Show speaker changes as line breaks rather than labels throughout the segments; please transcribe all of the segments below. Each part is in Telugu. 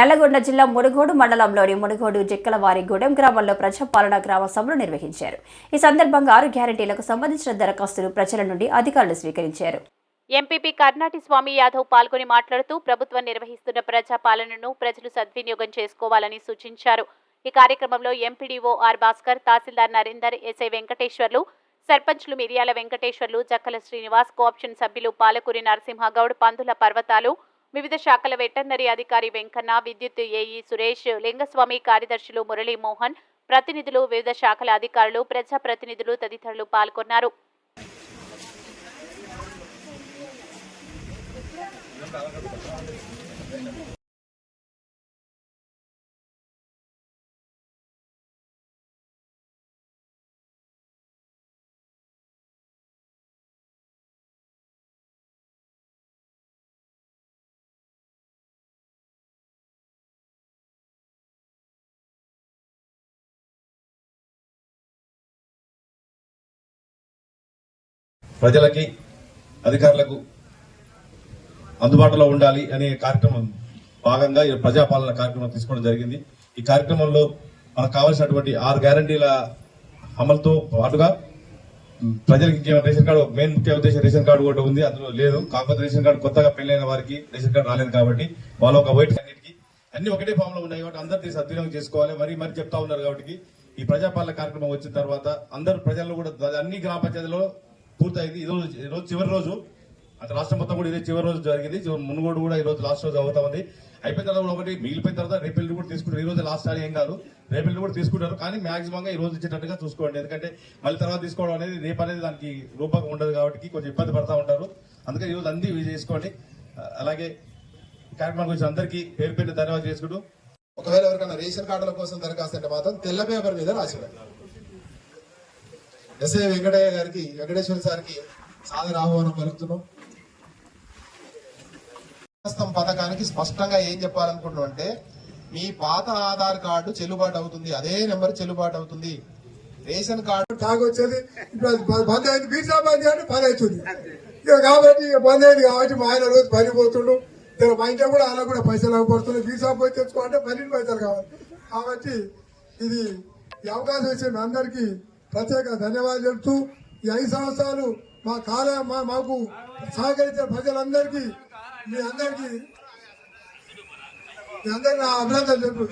నల్లగొండ జిల్లా మునుగోడు మండలంలోని మునుగోడు జిక్కలవారిగూడెం గ్రామంలో ప్రజాపాలన గ్రామ సభలు నిర్వహించారు. ఈ సందర్భంగా ఆరు గ్యారంటీలకు సంబంధించిన దరఖాస్తులు ప్రజల నుండి అధికారులు స్వీకరించారు.
ఎంపీపీ కర్ణాటి స్వామి యాదవ్ పాల్గొని మాట్లాడుతూ ప్రభుత్వం నిర్వహిస్తున్న ప్రజా పాలనను ప్రజలు సద్వినియోగం చేసుకోవాలని సూచించారు. ఈ కార్యక్రమంలో MPDO R Bhaskar tahsildar Narender SI Venkateswarlu సర్పంచ్లు మిరియాల వెంకటేశ్వర్లు జక్కల శ్రీనివాస్ కోఆప్షన్ సభ్యులు పాలకూరి నరసింహగౌడ్ పందుల పర్వతాలు వివిధ శాఖల వెటర్నరీ అధికారి వెంకన్న విద్యుత్ ఏఈ సురేష్ లింగస్వామి కార్యదర్శులు మురళీమోహన్ ప్రతినిధులు వివిధ శాఖల అధికారులు ప్రజా ప్రతినిధులు తదితరులు పాల్గొన్నారు.
ప్రజలకి అధికారులకు అందుబాటులో ఉండాలి అనే కార్యక్రమం భాగంగా ఈ ప్రజాపాలన కార్యక్రమం తీసుకోవడం జరిగింది. ఈ కార్యక్రమంలో మనకు కావాల్సినటువంటి ఆరు గ్యారంటీల అమలుతో పాటుగా ప్రజలకు ఇంకేమైనా రేషన్ కార్డు మెయిన్ ముఖ్య ఉద్దేశం రేషన్ కార్డు కూడా ఉంది అందులో లేదు. కాకపోతే రేషన్ కార్డు కొత్తగా పెళ్ళైన వారికి రేషన్ కార్డు రాలేదు కాబట్టి వాళ్ళ ఒక వైట్ అన్నిటికీ అన్ని ఒకటే ఫామ్లో ఉన్నాయి కాబట్టి అందరినీ సద్వినియోగం చేసుకోవాలి. మరి మరి చెప్తా ఉన్నారు కాబట్టి ఈ ప్రజాపాలన కార్యక్రమం వచ్చిన తర్వాత అందరు ప్రజలు కూడా అన్ని గ్రామ పంచాయతీలో పూర్తయింది. ఈరోజు రోజు చివరి రోజు. అంటే రాష్ట్రం మొత్తం కూడా ఇదే చివరి రోజు జరిగింది. మునుగోడు కూడా ఈరోజు లాస్ట్ రోజు అవుతా ఉంది. అయిపోయిన తర్వాత కూడా ఒకటి మిగిలిపోయిన తర్వాత రేపెల్లి కూడా తీసుకుంటారు. ఈ రోజు లాస్ట్ అని ఏం కాదు. రేపెల్లి కూడా తీసుకుంటారు. కానీ మాక్సిమంగా ఈ రోజు ఇచ్చేటట్టుగా చూసుకోండి. ఎందుకంటే మళ్ళీ తర్వాత తీసుకోవడం అనేది రేపు అనేది దానికి రూపకం ఉండదు కాబట్టి కొంచెం ఇబ్బంది పడతా ఉంటారు. అందుకే ఈరోజు అన్ని చేసుకోండి. అలాగే కార్యక్రమం గురించి అందరికీ పేరు పేరు ధన్యవాదాలు చేసుకుంటూ
ఒకవేళ ఎవరికైనా రేషన్ కార్డుల కోసం దరఖాస్తు అంటే మాత్రం తెల్ల పేపర్ మీద రాసి పెట్టాలి. ఎస్ఐ వెంకటయ్య గారికి వెంకటేశ్వర సార్కి సాదర ఆహ్వానం పలుకుతున్నాం. పథకానికి స్పష్టంగా ఏం చెప్పాలనుకుంటున్నాం అంటే మీ పాత ఆధార్ కార్డు చెల్లుబాటు అవుతుంది అదే నెంబర్ చెల్లుబాటు అవుతుంది. రేషన్ కార్డు
తాగొచ్చేది ఇప్పుడు బంద్ అయింది బీసా బంద్ అంటే పని అవుతుంది ఇక కాబట్టి ఇక బంద్ అయింది కాబట్టి మా ఆయన రోజు పని పోతుండు. ఇక మా ఇంట్లో కూడా అలా కూడా పైసలు అవ్వబడుతున్నాయి. బీసా పోయి తెచ్చుకోవాలంటే పన్నెండు పైసలు కావాలి. కాబట్టి ఇది ఈ అవకాశం ఇచ్చిన మీ అందరికీ ప్రత్యేక ధన్యవాదాలు చెప్తూ ఈ ఐదు సంవత్సరాలు మా కాల మాకు సహకరించిన ప్రజలందరికీ మీ అందరికీ మీ అందరికీ నా అభినందనలు చెప్పు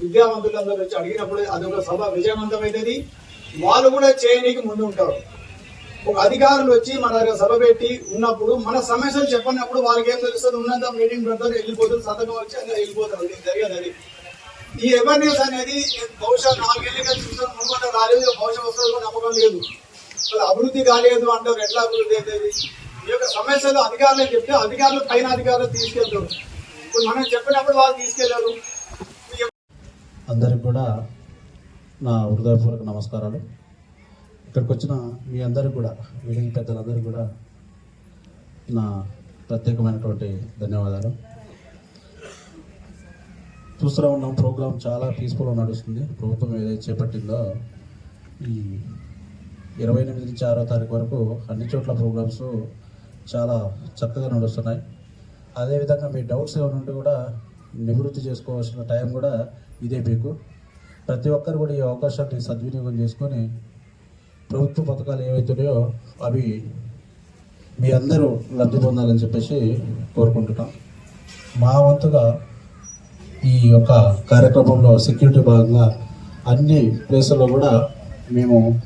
విద్యావంతులందరూ వచ్చి అడిగినప్పుడు అదొక సభ విజయవంతమైనది వాళ్ళు కూడా చేయనీకి ముందు ఉంటారు. ఒక అధికారులు వచ్చి మన దగ్గర సభ పెట్టి ఉన్నప్పుడు మన సమస్యలు చెప్పినప్పుడు వాళ్ళకి ఏం తెలుస్తుంది? ఉన్నంత మీటింగ్ పెడతారు వెళ్ళిపోతారు సంతకం వచ్చి అలా వెళ్ళిపోతారు. ఇది జరిగేది అది. ఈ అవేర్నెస్ అనేది బహుశా నాలుగేళ్ళుగా చూసాను రాలేదు భవిష్యత్ వస్తుంది కూడా నమ్మకం లేదు. అసలు అభివృద్ధి కాలేదు అంటారు ఎట్లా అభివృద్ధి అవుతుంది? ఈ యొక్క సమస్యలు అధికారులు చెప్తే అధికారులు పైన అధికారులు తీసుకెళ్తారు. ఇప్పుడు మనం చెప్పినప్పుడు వాళ్ళు తీసుకెళ్ళారు.
అందరికి కూడా నా హృదయపూర్వక నమస్కారాలు. ఇక్కడికి వచ్చిన మీ అందరికి కూడా మీడియా పెద్దలందరికీ కూడా నా ప్రత్యేకమైనటువంటి ధన్యవాదాలు. చూస్తూ ఉన్నాం ప్రోగ్రాం చాలా పీస్ఫుల్గా నడుస్తుంది. ప్రభుత్వం ఏదైతే చేపట్టిందో ఈ ఇరవై ఎనిమిది నుంచి ఆరో తారీఖు వరకు అన్ని చోట్ల ప్రోగ్రామ్స్ చాలా చక్కగా నడుస్తున్నాయి. అదేవిధంగా మీ డౌట్స్ ఏమైనా ఉంటే కూడా నివృత్తి చేసుకోవాల్సిన టైం కూడా ఇదే మీకు. ప్రతి ఒక్కరు కూడా ఈ అవకాశాన్ని సద్వినియోగం చేసుకొని ప్రభుత్వ పథకాలు ఏవైతున్నాయో అవి మీ అందరూ లబ్ధి పొందాలని చెప్పేసి కోరుకుంటున్నాం. మా వంతుగా ఈ యొక్క కార్యక్రమంలో సెక్యూరిటీ భాగంగా అన్ని ప్లేసుల్లో కూడా 你们。